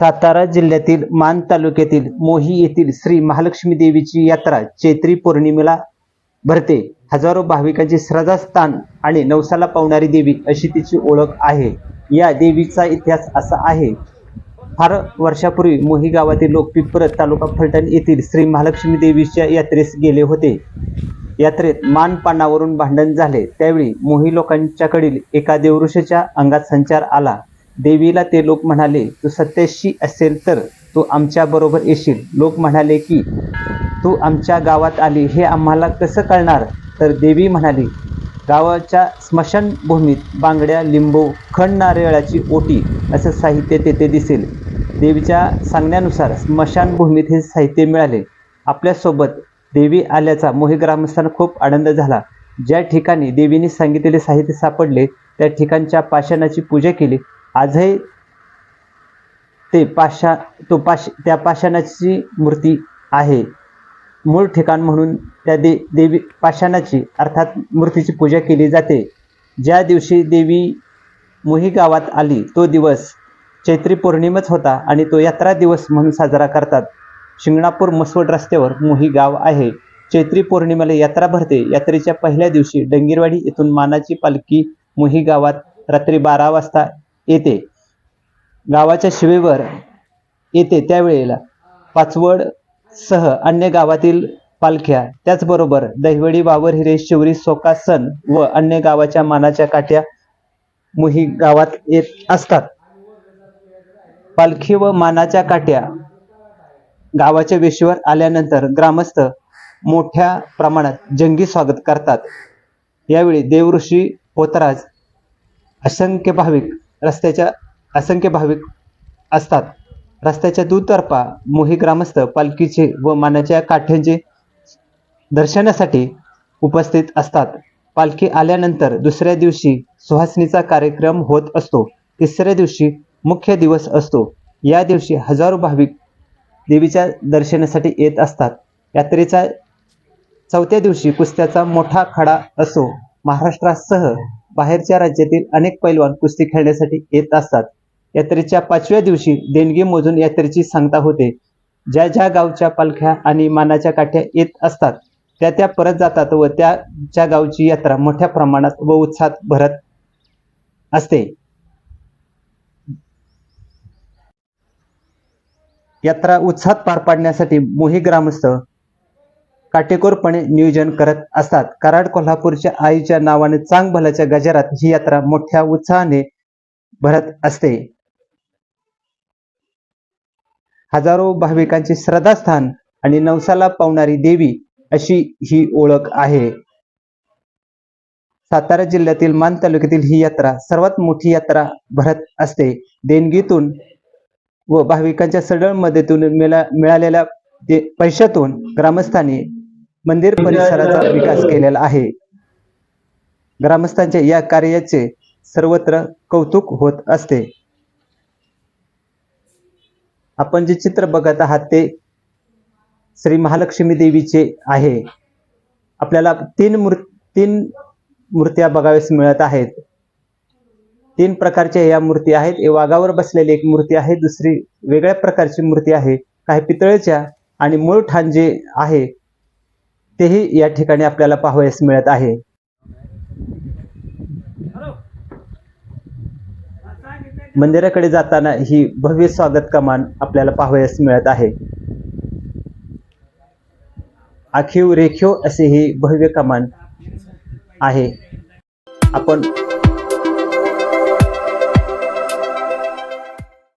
सातारा जिल्ह्यातील मान तालुक्यातील मोही येथील श्री महालक्ष्मी देवीची यात्रा चैत्री पौर्णिमेला भरते. हजारो भाविकांचे श्रद्धास्थान आणि नवसाला पावणारी देवी अशी तिची ओळख आहे. या देवीचा इतिहास असा आहे. फार वर्षापूर्वी मोही गावातील लोक पिंपरत तालुका फलटण येथील श्री महालक्ष्मी देवीच्या यात्रेस गेले होते. यात्रेत मानपानावरून भांडण झाले. त्यावेळी मोही लोकांच्याकडील एका देवऋषाच्या अंगात संचार आला. देवीला ते लोक म्हणाले तू सत्याशी असेल तर तू आमच्या बरोबर येशील. लोक म्हणाले की तू आमच्या गावात आली हे आम्हाला कसं कळणार? तर देवी म्हणाली गावाच्या स्मशानभूमीत बांगड्या लिंबू खण नारळाची ओटी असं साहित्य तेथे दिसेल. देवीच्या सांगण्यानुसार स्मशानभूमीत हे साहित्य मिळाले. आपल्यासोबत देवी आल्याचा मोही ग्रामस्थांना खूप आनंद झाला. ज्या ठिकाणी देवीने सांगितलेले साहित्य सापडले त्या ठिकाणच्या पाषाणाची पूजा केली. आजही ते पाषा तो पाश त्या पाषाणाची मूर्ती आहे. मूळ ठिकाण म्हणून त्या दे देवी पाषाणाची अर्थात मूर्तीची पूजा केली जाते. ज्या दिवशी देवी मोही गावात आली तो दिवस चैत्री पौर्णिमाच होता आणि तो यात्रा दिवस म्हणून साजरा करतात. शिंगणापूर मसवड रस्त्यावर मोही गाव आहे. चैत्री पौर्णिमेला यात्रा भरते. यात्रेच्या पहिल्या दिवशी डंगीरवाडी येथून मानाची पालखी मोही गावात रात्री बारा वाजता येते. गावाच्या शिवेवर येते त्यावेळेला. पाचवड सह अन्य गावातील पालख्या. त्याचबरोबर दहिवडी वावर हिरे शिवरी सोका सण व अन्य गावाच्या मानाच्या काठ्या मुही गावात येत असतात. पालखी व मानाच्या काठ्या गावाच्या वेशीवर आल्यानंतर ग्रामस्थ मोठ्या प्रमाणात जंगी स्वागत करतात. यावेळी देवऋषी पोतराज असंख्य भाविक रस्त्याच्या असंख्य भाविक असतात. रस्त्याच्या दुतर्फा मोही ग्रामस्थ पालखीचे व मानाच्या काठ्यांचे दर्शनासाठी उपस्थित असतात. पालखी आल्यानंतर दुसऱ्या दिवशी सुहासणीचा कार्यक्रम होत असतो. तिसऱ्या दिवशी मुख्य दिवस असतो. या दिवशी हजारो भाविक देवीच्या दर्शनासाठी येत असतात. यात्रेचा चौथ्या दिवशी कुस्त्याचा मोठा खडा असो महाराष्ट्रासह बाहेरच्या राज्यातील अनेक पैलवान कुस्ती खेळण्यासाठी येत असतात. यात्रेच्या पाचव्या दिवशी देणगी मोजून यात्रेची सांगता होते. ज्या ज्या गावच्या पालख्या आणि मानाच्या काठ्या येत असतात त्या त्या परत जातात व त्याच्या गावची यात्रा मोठ्या प्रमाणात व उत्साहात भरत असते. यात्रा उत्साहात पार पाडण्यासाठी मोही ग्रामस्थ काटेकोरपणे नियोजन करत असतात. कराड कोल्हापूरच्या आईच्या नावाने चांग भल्याच्या गजरात ही यात्रा मोठ्या उत्साहाने भरत असते. हजारो भाविकांचे श्रद्धास्थान आणि नवसाला पावणारी देवी अशी ही ओळख आहे. सातारा जिल्ह्यातील मान तालुक्यातील ही यात्रा सर्वात मोठी यात्रा भरत असते. देणगीतून व भाविकांच्या सडळ मदतीतून मिळा मिळालेल्या पैशातून ग्रामस्थांनी मंदिर परिसराचा विकास केलेला आहे. ग्रामस्थांच्या या कार्याचे सर्वत्र कौतुक होत असते. आपण जे चित्र बघत आहात ते श्री महालक्ष्मी देवीचे आहे. आपल्याला तीन मूर् तीन मूर्त्या बघाव्यास मिळत आहेत. तीन प्रकारच्या या मूर्ती आहेत. वाघावर बसलेली एक मूर्ती आहे. दुसरी वेगळ्या प्रकारची मूर्ती आहे. काही पितळेच्या आणि मूळ ठाण जे आहे तेही या ठिकाणी आपल्याला पाहावयास मिळत आहे. मंदिराकडे जाताना ही भव्य स्वागत कमान आपल्याला पाहावयास मिळत आहे. आखीव रेखीव असे ही भव्य कमान आहे. आपण